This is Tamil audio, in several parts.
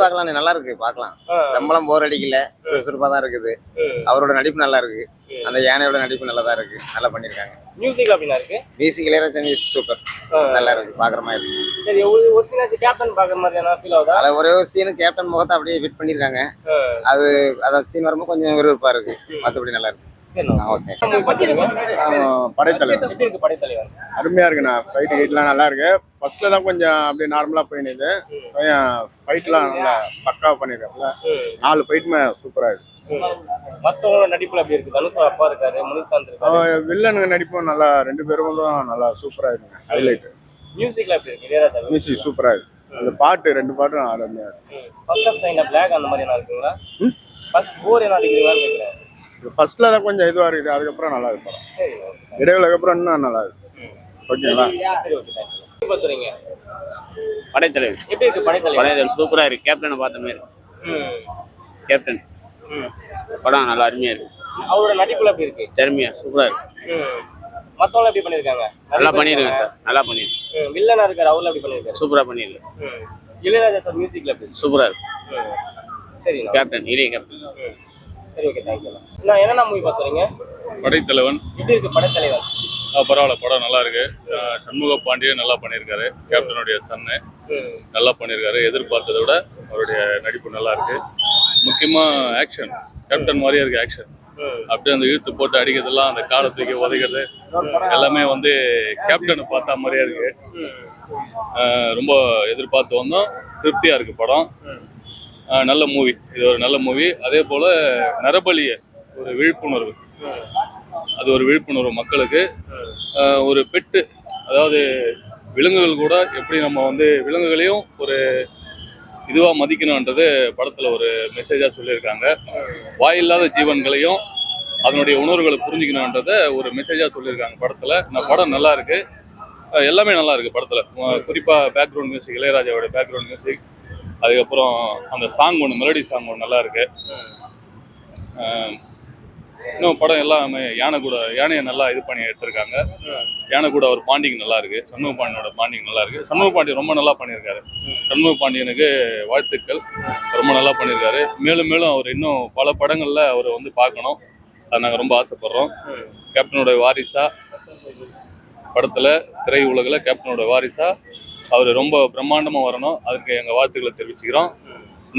பார்க்கலாம் நல்லா இருக்கு பார்க்கலாம். ரொம்பலாம் போர் அடிக்கல சுறுசுறுப்பா தான் இருக்குது. அவரோட நடிப்பு நல்லா இருக்கு. அந்த யானையோட நடிப்பு நல்லா தான் இருக்கு. நல்லா பண்ணிருக்காங்க. மியூசிக் அப்படின்னா இருக்கு? மியூசிக் இளையராஜா மியூசிக் சூப்பர் நல்லா இருக்கு பாக்குற மாதிரி இருக்கு. சரி ஒரு ஒரு சீனாச்சு கேப்டன் பாக்குற மாதிரி என்ன ஃபீல் ஆகுதா? அதுல ஒரே ஒரு சீனு கேப்டன் முகத்தை அப்படியே ஃபிட் பண்ணிருக்காங்க. அது அந்த சீன் வரும்போது கொஞ்சம் விறுவிறுப்பா இருக்கு. மத்தபடி நல்லா இருக்கு. ஓகே? படைத்தலைவர் எப்படி இருக்கு படைத்தலைவர்? அருமையா இருக்குண்ணா ஃபைட் கீட்லாம் நல்லா இருக்கு. ஃபர்ஸ்ட்ல தான் கொஞ்சம் அப்படியே நார்மலா போயினுது ஃபைட்லாம் நல்லா பக்காவா பண்ணிருக்காப்ல. நாலு ஃபைட்டுமே சூப்பரா இருக்கு. மத்தவங்களோட நடிப்புல எப்படி இருக்கு? தனுஷ் அப்பா இருக்காரு முனிசாந்த் இருக்காரு. அவன் வில்லனுங்க நடிப்பும் நல்லா ரெண்டு பேரும் தான் நல்லா சூப்பரா இருக்குங்க. ஹைலைட் மியூசிக்ல எப்படி இருக்கு? இளையராஜா மியூசிக் சூப்பரா இருக்கு. அந்த பாட்டு ரெண்டு பாட்டும் அருமையா இருக்கு. ஃபர்ஸ்ட் ஆஃப் சைன் பிளாக் அந்த மாதிரி என்ன இருக்குங்களா? ஃபர்ஸ்ட் போர் என்ன அடிக்கிறீங்களான்னு கேட்குறேன் ஃபர்ஸ்ட்ல தான் கொஞ்சம் இதுவா இருக்குது. அதுக்கப்புறம் நல்லா இருக்கு படம். சரி இடைவேளைக்கு அப்புறம் இன்னும் நல்லா இருக்கு. ஓகேங்களா? சரி படைத்தலைவர். எப்படி இருக்கு படைத்தலைவர்? படைத்தலைவர் சூப்பரா இருக்கு. கேப்டனை பார்த்த மாதிரி கேப்டன். ம். படம் நல்லா அருமையா இருக்கு. அவரோட நடிப்புல எப்படி இருக்கு? திறமையா சூப்பரா இருக்கு. மத்தவங்க எப்படி பண்ணிருக்காங்க? நல்லா பண்ணிருக்கேன் சார். நல்லா பண்ணிருக்கேன் ம். வில்லனா இருக்காரு அவர்ல எப்படி பண்ணிருக்காரு? சூப்பரா பண்ணிருக்கேன் இளையராஜா சார் மியூசிக்ல எப்படி? சூப்பரா இருக்கு. சரிண்ணா கேப்டன் இளைய கேப்டன். சரி ஓகே தேங்க்யூ நான் என்னென்ன மூவி பார்த்துறீங்க படைத்தலைவன். எப்படி இருக்கு படைத்தலைவர் ஆ, பரவாயில்ல படம் நல்லா இருக்கு. சண்முக பாண்டியன் நல்லா பண்ணியிருக்காரு. கேப்டனுடைய சன்னு நல்லா பண்ணியிருக்காரு. எதிர்பார்த்ததை விட அவருடைய நடிப்பு நல்லா இருக்கு. முக்கியமா ஆக்ஷன் கேப்டன் மாதிரியே இருக்கு ஆக்ஷன் அப்படியே அந்த இழுத்து போட்டு அடிக்கிறதெல்லாம் அந்த காலை தூக்கி உதைக்கிறது எல்லாமே வந்து கேப்டனை பார்த்த மாதிரியே இருக்கு. ரொம்ப எதிர்பார்த்து வந்தோம். திருப்தியா இருக்கு படம். நல்ல மூவி இது ஒரு நல்ல மூவி அதே போல் நரபலிய ஒரு விழிப்புணர்வு. அது ஒரு விழிப்புணர்வு மக்களுக்கு. ஒரு பெட்டு. அதாவது விலங்குகள் கூட எப்படி நம்ம வந்து விலங்குகளையும் ஒரு இதுவாக மதிக்கணுன்றது படத்தில் ஒரு மெசேஜாக சொல்லியிருக்காங்க. வாயில்லாத ஜீவன்களையும் அதனுடைய உணர்வுகளை புரிஞ்சுக்கணுன்றத ஒரு மெசேஜாக சொல்லியிருக்காங்க படத்தில். இந்த படம் நல்லா இருக்குது எல்லாமே நல்லா இருக்குது படத்தில். குறிப்பாக பேக்ரவுண்ட் மியூசிக் இளையராஜாவோட பேக்ரவுண்ட் மியூசிக் அதுக்கப்புறம் அந்த சாங் ஒன்று மெலடி சாங் ஒன்று நல்லா இருக்கு இன்னும் படம் எல்லாமே யானை கூட யானையை நல்லா இது பண்ணி எடுத்திருக்காங்க. யானை கூட ஒரு பாண்டிங் நல்லா இருக்கு சண்முக பாண்டியனோட பாண்டிங் நல்லா இருக்கு சண்முக பாண்டியன் ரொம்ப நல்லா பண்ணியிருக்காரு சண்முக பாண்டியனுக்கு வாழ்த்துக்கள். ரொம்ப நல்லா பண்ணியிருக்காரு மேலும் மேலும் அவர் இன்னும் பல படங்கள்ல அவரை வந்து பார்க்கணும். அது நாங்கள் ரொம்ப ஆசைப்படுறோம். கேப்டனோட வாரிசா படத்துல திரை உலகில் கேப்டனோட வாரிசா அவர் ரொம்ப பிரம்மாண்டமா வரணும். அதுக்கு எங்கள் வாழ்த்துக்களை தெரிவிச்சுக்கிறோம்.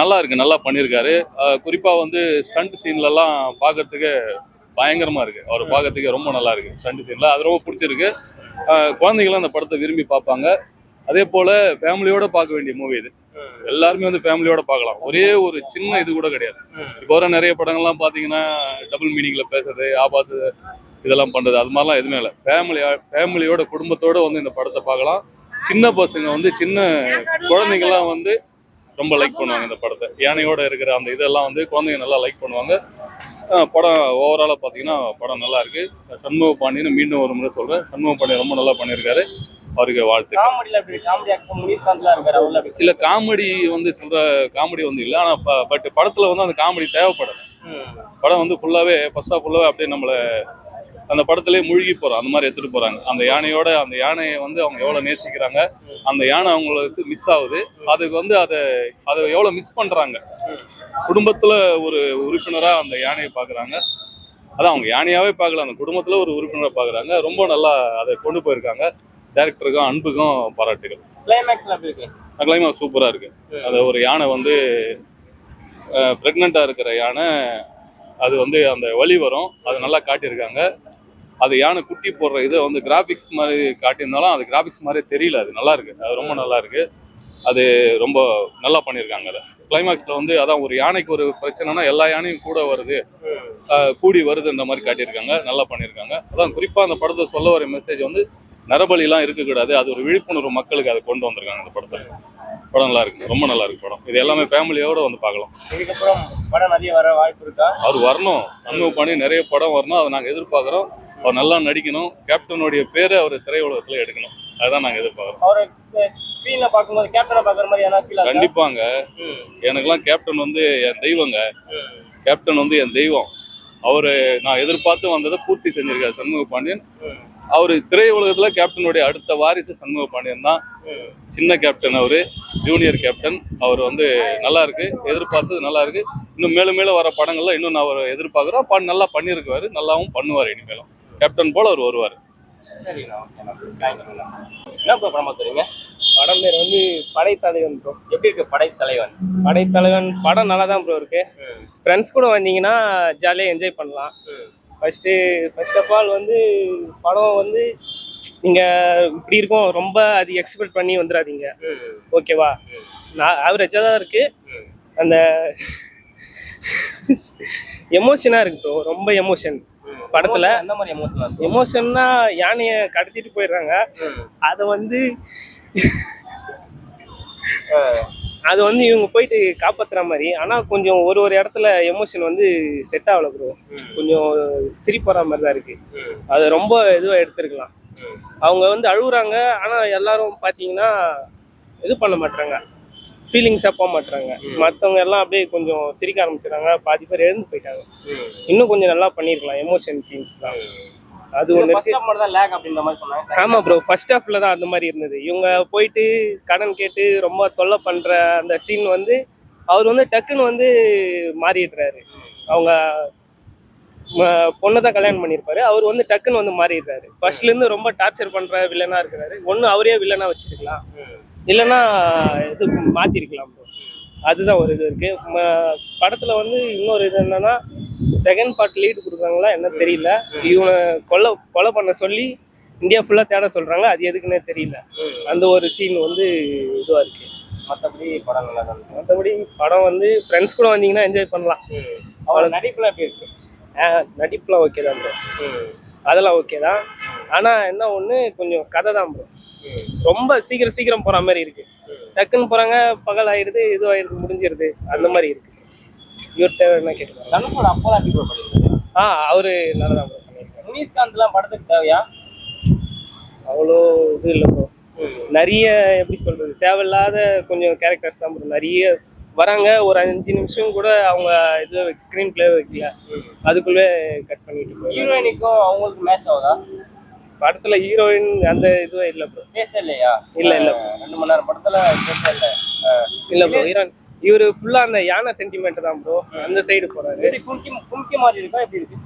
நல்லா இருக்கு நல்லா பண்ணியிருக்காரு குறிப்பாக குறிப்பா வந்து ஸ்டண்ட் சீன்லலாம் பார்க்கறதுக்கு பயங்கரமா இருக்கு. அவர் பார்க்கறதுக்கு ரொம்ப நல்லா இருக்கு ஸ்டண்ட் சீன்ல அது ரொம்ப பிடிச்சிருக்கு. அஹ் அந்த படத்தை விரும்பி பார்ப்பாங்க அதே போல ஃபேமிலியோட பார்க்க வேண்டிய மூவி இது. எல்லாருமே வந்து ஃபேமிலியோட பார்க்கலாம் ஒரே ஒரு சின்ன இது கூட கிடையாது. இப்போ வர நிறைய படங்கள்லாம் பார்த்தீங்கன்னா டபுள் மீனிங்ல பேசுறது ஆபாச இதெல்லாம் பண்ணுறது அது மாதிரிலாம் எதுவுமே இல்லை. ஃபேமிலியா ஃபேமிலியோட குடும்பத்தோட வந்து இந்த படத்தை பார்க்கலாம் சின்ன பசங்க வந்து சின்ன குழந்தைங்கலாம் வந்து ரொம்ப லைக் பண்ணுவாங்க இந்த படத்தை. யானையோட இருக்கிற அந்த இதெல்லாம் வந்து குழந்தைங்க நல்லா லைக் பண்ணுவாங்க. படம் ஓவராலாக பார்த்தீங்கன்னா படம் நல்லா இருக்கு. சண்முக பாண்டியன் மீண்டும் ஒரு முறை சொல்றேன். சண்முக பாண்டியன் ரொம்ப நல்லா பண்ணியிருக்காரு. அவருக்கு வாழ்த்து. இல்ல காமெடி வந்து சொல்ற காமெடி வந்து இல்லை. ஆனா பட் படத்துல வந்து அந்த காமெடி தேவைப்படல. ம். படம் வந்து ஃபுல்லாவே ஃபர்ஸ்ட் ஆஃப் ஃபுல்லாவே அப்படியே நம்மள அந்த படத்திலே மூழ்கி போறோம் அந்த மாதிரி எடுத்துட்டு போறாங்க. அந்த யானையோட அந்த யானையை வந்து அவங்க எவ்வளவு நேசிக்கிறாங்க அந்த யானை அவங்களுக்கு மிஸ் ஆகுது. அதுக்கு வந்து அதை அதை எவ்வளவு மிஸ் பண்றாங்க. குடும்பத்துல ஒரு உறுப்பினரா அந்த யானையை பாக்குறாங்க. அதான் அவங்க யானையாவே பார்க்கல அந்த குடும்பத்துல ஒரு உறுப்பினரை பாக்குறாங்க. ரொம்ப நல்லா அதை கொண்டு போயிருக்காங்க. டேரக்டருக்கும் அன்புக்கும் பாராட்டுகள். கிளைமாக்ஸ் சூப்பரா இருக்கு? அந்த ஒரு யானை வந்து ப்ரெக்னெண்ட்டாக இருக்கிற யானை அது வந்து அந்த வலி வரும். அது நல்லா காட்டியிருக்காங்க. அது யானை குட்டி போடுற இதை வந்து கிராஃபிக்ஸ் மாதிரி காட்டியிருந்தாலும் அது கிராஃபிக்ஸ் மாதிரி தெரியல. அது நல்லா இருக்கு. அது ரொம்ப நல்லா இருக்கு. அது ரொம்ப நல்லா பண்ணியிருக்காங்க அதை. கிளைமேக்ஸில் வந்து அதான் ஒரு யானைக்கு ஒரு பிரச்சனைனா எல்லா யானையும் கூட வருது. அஹ் கூடி வருதுன்ற மாதிரி காட்டியிருக்காங்க. நல்லா பண்ணியிருக்காங்க. அதான் குறிப்பாக அந்த படத்தை சொல்ல வர மெசேஜ் வந்து நரபலிலாம் இருக்கக்கூடாது. அது ஒரு விழிப்புணர்வு மக்களுக்கு அதை கொண்டு வந்திருக்காங்க அந்த படத்தை படம் நல்லா இருக்கு. ரொம்ப நல்லா இருக்கு படம். இது எல்லாமே ஃபேமிலியோட வந்து பார்க்கலாம். இதுக்கப்புறம் படம் நிறைய வர வாய்ப்பு இருக்கா? அவர் வரணும். சண்முக பாண்டி நிறைய படம் வரணும். அதை நாங்கள் எதிர்பார்க்குறோம். அவர் நல்லா நடிக்கணும். கேப்டனுடைய பேரை அவர் திரையுலகத்தில் எடுக்கணும். அதுதான் நாங்கள் எதிர்பார்க்குறோம். அவரை ஸ்க்ரீன்ல பார்க்கும்போது கேப்டனை பார்க்குற மாதிரி ஆகுது கண்டிப்பாங்க. எனக்கெல்லாம் கேப்டன் வந்து என் தெய்வங்க. கேப்டன் வந்து என் தெய்வம். அவர் நான் எதிர்பார்த்து வந்ததை பூர்த்தி செஞ்சிருக்காரு சண்முக பாண்டியன். அவர் திரையுலகத்துல கேப்டனுடைய அடுத்த வாரிசு சண்முக பாண்டியன் தான். சின்ன கேப்டன் அவரு ஜூனியர் கேப்டன் அவர் வந்து நல்லா இருக்கு எதிர்பார்த்தது நல்லா இருக்கு. இன்னும் மேலும் மேலும் வர படங்கள்ல இன்னும் நான் அவர் எதிர்பார்க்குறோம் பண் நல்லா பண்ணியிருக்காரு நல்லாவும் பண்ணுவார் இனிமேலும். கேப்டன் போல அவர் வருவார். என்ன ப்ரோ படம் பார்த்துறீங்க படம் பேர் வந்து படைத்தலைவன் ப்ரோ எப்படி இருக்கு படைத்தலைவன்? படைத்தலைவன் படம் நல்லா தான் ப்ரோ இருக்கு ஃப்ரெண்ட்ஸ் கூட வந்தீங்கன்னா ஜாலியாக என்ஜாய் பண்ணலாம். ஃபர்ஸ்ட்டு ஃபர்ஸ்ட் ஆஃப் ஆல் வந்து படம் வந்து நீங்கள் இப்படி இருக்கும் ரொம்ப அது எக்ஸ்பெக்ட் பண்ணி வந்துடாதீங்க ஓகேவா நான் ஆவரேஜாக தான் இருக்கு. அந்த எமோஷனாக இருக்கு ப்ரோ ரொம்ப எமோஷன் படத்துல எந்த மாதிரி எமோஷனல் எமோஷன்னா யானையை கடத்திட்டு போயிடுறாங்க. அதை வந்து அது வந்து இவங்க போயிட்டு காப்பாத்துற மாதிரி. ஆனா கொஞ்சம் ஒரு ஒரு இடத்துல எமோஷன் வந்து செட் ஆகல ப்ரோ கொஞ்சம் சிரிப்பு வர மாதிரி தான் இருக்கு. அது ரொம்ப இதுவா எடுத்திருக்கலாம். அவங்க வந்து அழுகுறாங்க. ஆனா எல்லாரும் பாத்தீங்கன்னா இது பண்ண மாட்டாங்க ஃபீலிங்ஸாக போக மாட்டாங்க மற்றவங்க எல்லாம் அப்படியே கொஞ்சம் சிரிக்க ஆரம்பிச்சிடுறாங்க பாதி பேர் எழுந்து போயிட்டாங்க. இன்னும் கொஞ்சம் நல்லா பண்ணியிருக்கலாம் எமோஷன் சீன்ஸ்லாம் அது ஒன்று ஃபர்ஸ்ட் ஆஃப் மட்டும் தான் லேக் அப்படின்ற மாதிரி சொன்னாங்க. ஆமா ப்ரோ ஃபர்ஸ்ட் ஹாஃப்ல தான் அந்த மாதிரி இருந்தது. இவங்க போயிட்டு கடன் கேட்டு ரொம்ப தொல்லை பண்ற அந்த சீன் வந்து அவர் வந்து டக்குன்னு வந்து மாறிடுறாரு. அவங்க பொண்ணை தான் கல்யாணம் பண்ணியிருப்பாரு. அவர் வந்து டக்குன்னு வந்து மாறிடுறாரு. ஃபர்ஸ்ட்ல இருந்து ரொம்ப டார்ச்சர் பண்ற வில்லனா இருக்கிறாரு. ஒண்ணு அவரே வில்லனா வச்சிருக்கலாம். இல்லைன்னா இது மாத்திருக்கலாம் ப்ரோ அதுதான் ஒரு இது இருக்கு. படத்துல வந்து இன்னொரு இது என்னன்னா செகண்ட் பார்ட் லீடு கொடுக்குறாங்களா என்ன தெரியல. இவனை கொலை கொலை பண்ண சொல்லி இந்தியா ஃபுல்லா தேட சொல்றாங்க. அது எதுக்குன்னே தெரியல. அந்த ஒரு சீன் வந்து இதுவா இருக்கு. மற்றபடி படம் நல்லா. மற்றபடி படம் வந்து ஃப்ரெண்ட்ஸ் கூட வந்தீங்கன்னா என்ஜாய் பண்ணலாம். அவரோட நடிப்புல எப்படி இருக்கு? நடிப்புலாம் ஓகே தான் ப்ரோ அதெல்லாம் ஓகே தான். ஆனா என்ன ஒண்ணு கொஞ்சம் கதை தான் ப்ரோ ரொம்ப சீக்கிரம் சீக்கிரம் போற மாதிரி இருக்கு. டக்குன்னு போறாங்க பகல் ஆயிடுது இது ஆயிடுது முடிஞ்சிருது. அந்த மாதிரி இருக்கு. இவர்கிட்ட என்ன கேட்டுக்கலாம் தனுஷோட அப்பா தான் ப்ரோ பண்ணிருக்காரு ஆ அவரு நல்லா தான் ப்ரோ பண்ணியிருக்காரு முனிஸ்காந்த்லாம் படத்துக்கு தேவையா? அவ்வளோ இது இல்லை ப்ரோ நிறைய எப்படி சொல்றது தேவையில்லாத கொஞ்சம் கேரக்டர்ஸ் தான் ப்ரோ நிறைய வராங்க. ஒரு அஞ்சு நிமிஷம் கூட அவங்க இது ஸ்க்ரீன் பிளே வைக்கல. அதுக்குள்ளே கட் பண்ணிட்டு ஹீரோயினுக்கும் அவங்களுக்கு மேட்ச் ஆகுதா? படத்துல ஹீரோயின் அந்த இதுவே இல்லை ப்ரோ பேச இல்லையா இல்ல, இல்ல. ரெண்டு மணி நேரம் படத்துல பேச இல்ல இல்ல ப்ரோ ஹீரோயின் இவரு ஃபுல்லா அந்த யானை சென்டிமெண்ட் தான் ப்ரோ அந்த சைடு போறாரு. கும்கி கும்கி மாதிரி இருக்கா? எப்படி இருக்கு?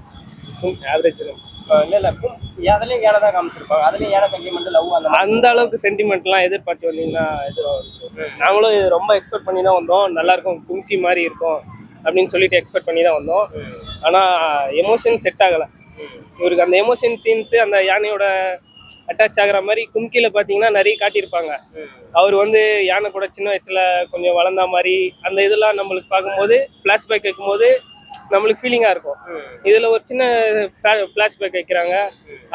ஆவரேஜ் இல்ல இல்ல கும் அதுலயும் ஏனை தான் காமிச்சிருப்பாங்க. அதுலயும் ஏனை சென்டிமெண்ட் லவ் அந்த அந்த அளவுக்கு சென்டிமெண்ட்லாம் எதிர்பார்த்து வந்தீங்கன்னா இருக்கும் நாங்களும் இது ரொம்ப எக்ஸ்பெக்ட் பண்ணி தான் வந்தோம். நல்லா இருக்கும் கும்கி மாதிரி இருக்கும் அப்படின்னு சொல்லிட்டு எக்ஸ்பெக்ட் பண்ணி தான் வந்தோம். ஆனா எமோஷன் செட் ஆகல. இவருக்கு அந்த எமோஷன் சீன்ஸ் அந்த யானையோட அட்டாச் ஆகிற மாதிரி கும்கில பார்த்தீங்கன்னா நிறைய காட்டியிருப்பாங்க. அவர் வந்து யானை கூட சின்ன வயசுல கொஞ்சம் வளர்ந்த மாதிரி அந்த இதெல்லாம் நம்மளுக்கு பார்க்கும்போது ஃப்ளாஷ்பேக் வைக்கும்போது நம்மளுக்கு ஃபீலிங்காக இருக்கும். இதில் ஒரு சின்ன ஃப்ளாஷ்பேக் வைக்கிறாங்க.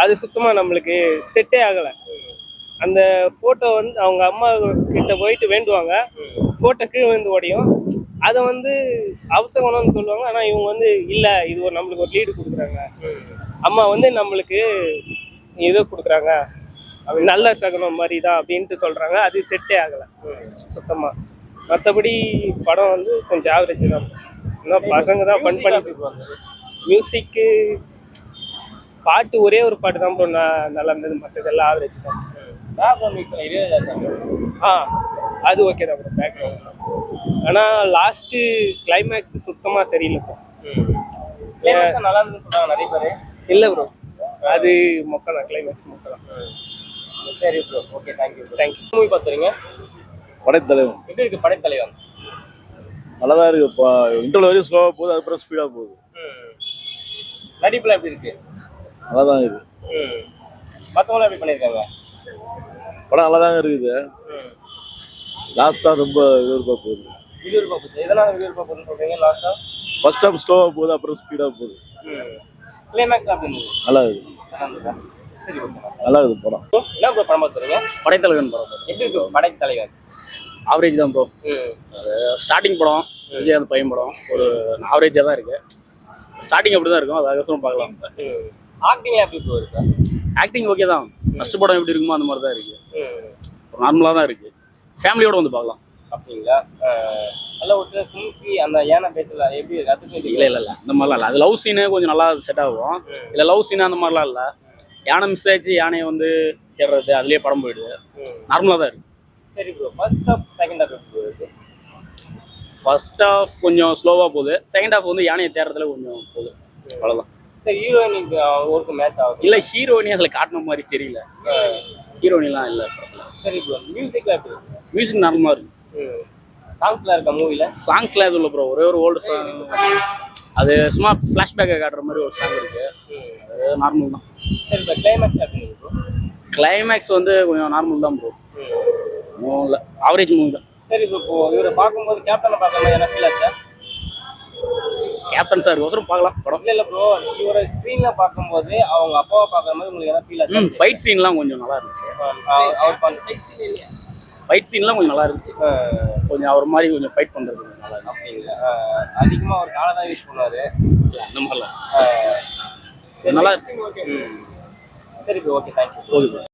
அது சுத்தமா நம்மளுக்கு செட்டே ஆகலை. அந்த ஃபோட்டோ வந்து அவங்க அம்மா கிட்ட போயிட்டு வேண்டுவாங்க. ஃபோட்டோ கீழே விழுந்து ஓடியும் அதை வந்து அவசகுணம்னு சொல்லுவாங்க. ஆனால் இவங்க வந்து இல்லை இது ஒரு நம்மளுக்கு ஒரு லீடு கொடுக்குறாங்க. அம்மா வந்து நம்மளுக்கு இது கொடுக்குறாங்க. நல்ல சகுனம் மாதிரி தான் அப்படின்ட்டு சொல்றாங்க. அது செட்டே ஆகல. சுத்தமா. மற்றபடி படம் வந்து கொஞ்சம் ஆவரேஜ் தான். இன்னும் பசங்க தான் ஃபன் பண்ணிட்டு இருப்பாங்க. மியூசிக்கு பாட்டு ஒரே ஒரு பாட்டு தான் ப்ரோ நல்லா இருந்தது. மற்றதெல்லாம் ஆவரேஜ் தான். ஆ அது ஓகே தான் ப்ரோ பேக்ரவுண்ட் ஆனால் லாஸ்ட்டு கிளைமேக்ஸ் சுத்தமாக சரியில்லை ப்ரோ நல்லா இருந்துன்னு சொல்றாங்க நிறைய பேர். இல்லை ப்ரோ அது மொக்க தான் கிளைமேக்ஸ் மொக்க தான். சரி bro okay thank you thank you movie பார்த்துறீங்க? Padaithalaivan. எப்படி இருக்கு படைத்தலைவன்? நல்லா தான் இருக்கு இப்போ இன்டர்வல் வரையும் ஸ்லோவாக போகுது அதுக்கப்புறம் ஸ்பீடாக போகுது. நடிப்புல எப்படி இருக்கு? நல்லா தான் இருக்கு மற்றவங்களும் எப்படி பண்ணியிருக்காங்க? படம் நல்லா தாங்க இருக்குது லாஸ்ட் தான் ரொம்ப எதிர்பார்ப்பா போகுது. விறுவிறுப்பா போச்சு. எதனால விறுவிறுப்பா போகுதுன்னு சொல்றீங்க லாஸ்டா ஃபர்ஸ்ட் ஹாஃப் ஸ்லோவாக போகுது அப்புறம் ஸ்பீடாக போகுது. நல்லா இருக்கு நல்லா இருந்ததா? சரி ஓகே. நல்லா இருக்குது படம் என்ன ப்ரோ படம் பார்த்துறீங்க படைத்தலைவன் படம் எப்படி இருக்கு படைத்தலைவன் ஆவரேஜ் தான் ப்ரோ. ஸ்டார்டிங் படம் விஜயகாந்த் பையன் படம். ஒரு ஆவரேஜாக தான் இருக்கு. ஸ்டார்டிங் அப்படி தான் இருக்கும் அதுக்கப்புறம் பார்க்கலாம். ஆக்டிங்ல எப்படி ப்ரோ இருக்கா? ஆக்டிங் ஓகே தான். ஃபர்ஸ்ட் படம் எப்படி இருக்குமோ அந்த மாதிரி தான் இருக்கு நார்மலாக தான் இருக்கு. ஃபேமிலியோட வந்து பார்க்கலாம். அப்படிங்களா? நல்ல ஒரு கும்கி அந்த யானை பேத்துல எப்படி இருக்கு? அதுக்கு இல்லை இல்லை இல்லை. அந்த மாதிரிலாம் இல்லை. அது லவ் சீனு கொஞ்சம் நல்லா செட் ஆகும். இல்லை லவ் சீன் அந்த மாதிரிலாம் இல்லை. யானை மிஸ் ஆயிடுச்சு யானையை வந்து தேடுறது அதுலயே படம் போயிடுது. நார்மலாக தான் இருக்கு. சரி bro first half second half இருக்கு ஃபர்ஸ்ட் ஹாஃப் கொஞ்சம் ஸ்லோவாக போகுது. செகண்ட் ஹாஃப் வந்து யானையை தேடுறதுல கொஞ்சம் போகுது. அவ்வளோதான் சரி ஹீரோயினுக்கு ஒர்க்கு மேட்ச் ஆகுது. இல்லை ஹீரோயினி அதில் காட்டின மாதிரி தெரியல. ஹீரோயினிலாம் இல்லை சரி ப்ரோ மியூசிக்ல எப்படி மியூசிக் நார்மலாக இருக்கு. சாங்ஸ்ல இருக்க மூவில சாங்ஸ்லாம் எதுவும் இல்லை ப்ரோ ஒரே ஒரு ஓல்டு சாங் அது சும்மா ஃப்ளாஷ்பேக்கை காட்டுற மாதிரி ஒரு சாங் இருக்கு. அது நார்மல் தான். சரி ப்ரோ கிளைமேக்ஸ் இருக்கு ப்ரோ கிளைமேக்ஸ் வந்து கொஞ்சம் நார்மல் தான் ப்ரோ ஒன்றும் இல்லை. ஆவரேஜ் மூவி தான். சரி இப்போ இவரை பார்க்கும்போது கேப்டனை பார்க்கும்போது என்ன ஃபீல் ஆச்சா? கேப்டன் சார் ஒருத்தரும் பார்க்கலாம் படம். இல்ல இல்ல ப்ரோ இவரை ஸ்க்ரீன்ல பார்க்கும்போது அவங்க அப்பாவை பார்க்குற மாதிரி உங்களுக்கு என்ன ஃபீல் ஆச்சு? ஃபைட் சீன்லாம் கொஞ்சம் நல்லா இருந்துச்சு. அவர் அவர் பண்ண ஃபைட் சீன்லாம் கொஞ்சம் நல்லா இருந்துச்சு. கொஞ்சம் அவர் மாதிரி கொஞ்சம் ஃபைட் பண்ணுறது கொஞ்சம் நல்லா இருந்துச்சு. அப்படிங்களா ஆஹ் அதிகமா அவர் காலை தான் யூஸ் பண்ணுவாரு. அந்த மாதிரிலாம். நல்லா சரி ஓகே தேங்க்யூ ஓகே